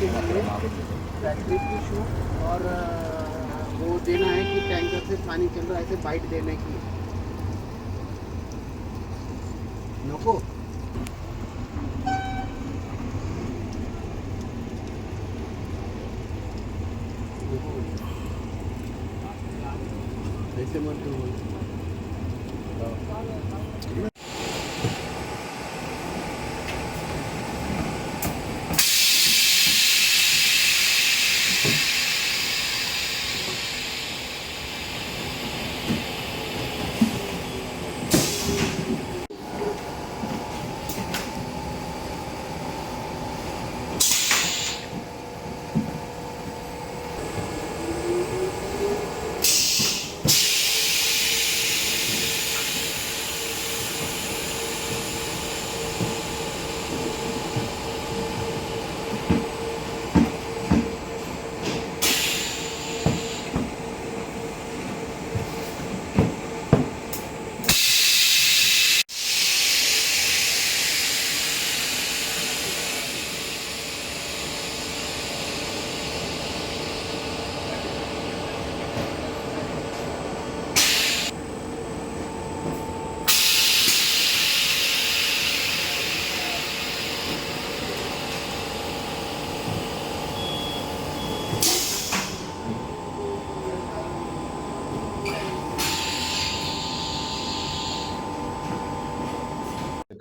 लिए traffic issue और वो देना है कि टैंकर से पानी चल रहा है, ऐसे बाइट देने की। नको। ऐसे मत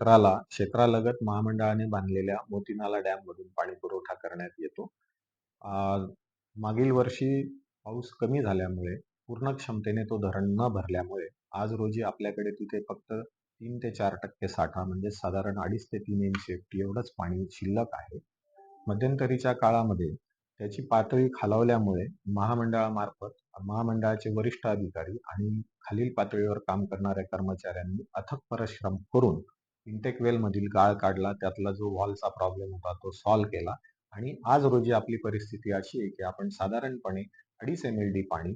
क्षेत्राला क्षेत्रालगत महामंडळाने बांधलेल्या मोतीनाला डॅम मधून पाणी पुरवठा करण्यात येतो. मागील वर्षी पाऊस कमी झाल्यामुळे पूर्ण क्षमतेने तो धरण न भरल्यामुळे आज रोजी आपल्याकडे तिथे फक्त तीन ते चार टक्के साठा म्हणजे साधारण अडीच ते तीन इंच एवढंच पाणी शिल्लक आहे. मध्यंतरीच्या काळामध्ये त्याची पातळी खालावल्यामुळे महामंडळामार्फत महामंडळाचे वरिष्ठ अधिकारी आणि खालील पातळीवर काम करणाऱ्या कर्मचाऱ्यांनी अथक परिश्रम करून इंटेक वेल मधील गाळ काढला त्यातला जो वॉलचा प्रॉब्लेम होता तो सॉल्व्ह केला. आणि आज रोजी आपली परिस्थिती अशी आहे की आपण साधारणपणे अडीच एम एल डी पाणी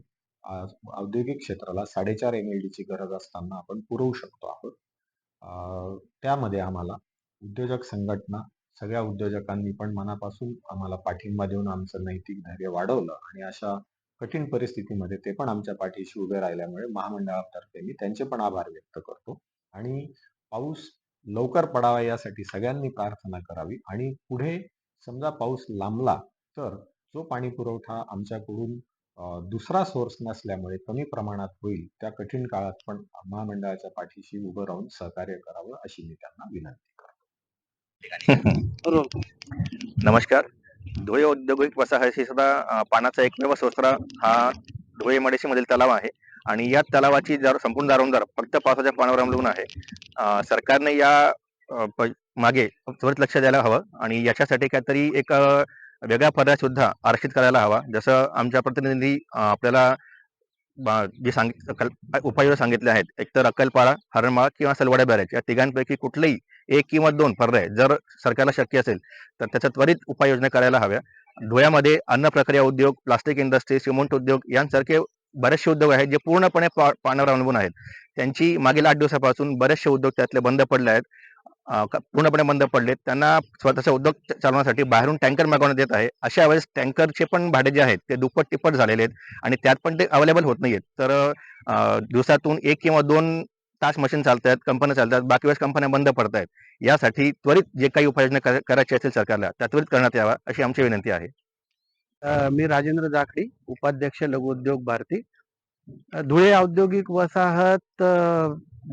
औद्योगिक क्षेत्राला साडेचार एम एल ची गरज असताना आपण पुरवू शकतो आहोत. त्यामध्ये आम्हाला उद्योजक संघटना सगळ्या उद्योजकांनी पण मनापासून आम्हाला पाठिंबा देऊन आमचं नैतिक धैर्य वाढवलं आणि अशा कठीण परिस्थितीमध्ये ते पण आमच्या पाठीशी उभे राहिल्यामुळे महामंडळातर्फे मी त्यांचे पण आभार व्यक्त करतो. आणि पाऊस लवकर पडावा यासाठी सगळ्यांनी प्रार्थना करावी. आणि पुढे समजा पाऊस लांबला तर जो पाणी पुरवठा आमच्याकडून दुसरा सोर्स नसल्यामुळे कमी प्रमाणात होईल त्या कठीण काळात पण महामंडळाच्या पाठीशी उभं राहून सहकार्य करावं अशी मी त्यांना विनंती करतो. नमस्कार. धुळे औद्योगिक वसाहती सुद्धा पाण्याचा एकमेव सोसरा हा धुळे मडेशी मधील तलाव आहे. आणि या तलावाची जर संपूर्ण दारोमदार फक्त पावसाच्या पाण्यावर अवलंबून आहे सरकारने या मागे त्वरित लक्ष द्यायला हवं आणि याच्यासाठी काहीतरी एक वेगळा पर्याय सुद्धा आरक्षित करायला हवा. जसं आमच्या प्रतिनिधी आपल्याला जे सांग कल- उपाययोजना सांगितले आहेत एकतर अक्कलपाडा हरणमाळ किंवा सलवाडा बॅरेज या तिघांपैकी कुठलेही एक किंवा दोन पर्याय जर सरकारला शक्य असेल तर त्याच्या त्वरित उपाययोजना करायला हव्या. धुळ्यामध्ये अन्न प्रक्रिया उद्योग प्लास्टिक इंडस्ट्री सिमेंट उद्योग यांसारखे बरेचसे उद्योग आहेत जे पूर्णपणे पा- पाण्यावर अवलंबून आहेत. त्यांची मागील आठ दिवसापासून बरेचसे उद्योग त्यातले बंद पडले आहेत. पूर्णपणे बंद पडलेत. त्यांना स्वतःचा उद्योग चालवण्यासाठी बाहेरून टँकर मागवण्यात येत आहे. अशा वेळेस टँकरचे पण भाडे जे आहेत ते दुप्पट तिप्पट झालेले आहेत आणि त्यात पण ते अवेलेबल होत नाहीयेत. तर दिवसातून एक किंवा दोन तास मशीन चालतात कंपन्या चालतात बाकी वेळेस कंपन्या बंद पडत आहेत यासाठी त्वरित जे काही उपाययोजना करायची असेल सरकारला त्या त्वरित करण्यात यावा अशी आमची विनंती आहे. मी राजेंद्र जाखडी उपाध्यक्ष लघुउद्योग भारती. धुळे औद्योगिक वसाहत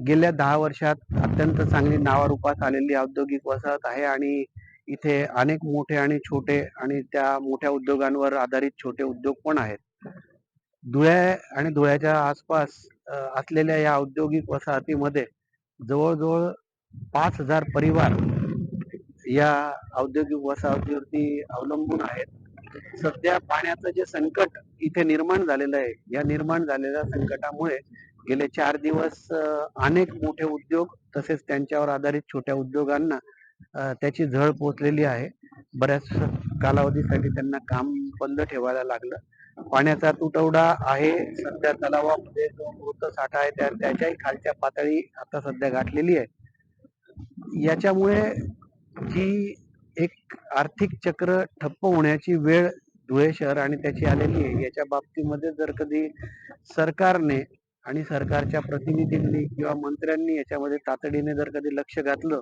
गेल्या दहा वर्षात अत्यंत चांगली नावारूपास आलेली औद्योगिक वसाहत आहे आणि इथे अनेक मोठे आणि छोटे आणि त्या मोठ्या उद्योगांवर आधारित छोटे उद्योग पण आहेत. धुळे आणि धुळ्याच्या आसपास असलेल्या या औद्योगिक वसाहतीमध्ये जवळजवळ पाच हजार परिवार या औद्योगिक वसाहतीवरती अवलंबून आहेत. सध्या पाण्याचं जे संकट इथे निर्माण झालेलं आहे या निर्माण झालेल्या संकटामुळे गेले चार दिवस अनेक मोठे उद्योग तसेच त्यांच्यावर आधारित छोट्या उद्योगांना त्याची झळ पोचलेली आहे. बऱ्याच कालावधीसाठी त्यांना काम बंद ठेवायला लागलं. पाण्याचा तुटवडा आहे सध्या तलावामध्ये जो मृत साठा आहे त्या त्याच्याही खालच्या पातळी आता सध्या गाठलेली आहे. याच्यामुळे जी एक आर्थिक चक्र ठप्प होण्याची वेळ धुळे शहर आणि त्याची आलेली आहे. याच्या बाबतीमध्ये जर कधी सरकारने आणि सरकारच्या प्रतिनिधींनी किंवा मंत्र्यांनी याच्यामध्ये तातडीने जर कधी लक्ष घातलं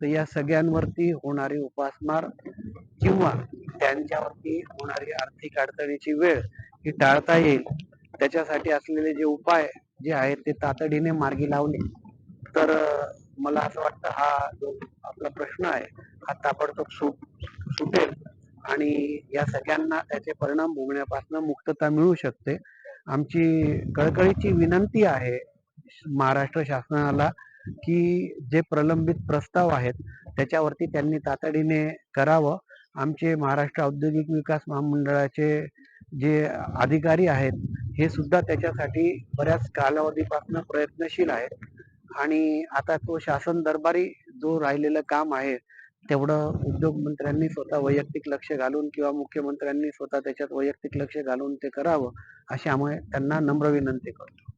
तर या सगळ्यांवरती होणारी उपासमार किंवा त्यांच्यावरती होणारी आर्थिक अडचणीची वेळ ही टाळता येईल. त्याच्यासाठी असलेले जे उपाय जे आहेत ते तातडीने मार्गी लावले. तर मला असं वाटतं हा जो आपला प्रश्न आहे हा ताबडतोब सुट सुटेल. आणि या सगळ्यांना त्याचे परिणाम भोगण्यापासून मुक्तता मिळू शकते. आमची कळकळीची विनंती आहे महाराष्ट्र शासनाला की जे प्रलंबित प्रस्ताव आहेत त्याच्यावरती त्यांनी तातडीने करावं. आमचे महाराष्ट्र औद्योगिक विकास महामंडळाचे जे अधिकारी आहेत हे सुद्धा त्याच्यासाठी बऱ्याच कालावधीपासून प्रयत्नशील आहेत. आणि आता तो शासन दरबारी जो राहिलेलं काम आहे तेवढं उद्योगमंत्र्यांनी स्वतः वैयक्तिक लक्ष घालून किंवा मुख्यमंत्र्यांनी स्वतः त्याच्यात वैयक्तिक लक्ष घालून ते करावं अशी आम्ही त्यांना नम्र विनंती करतो.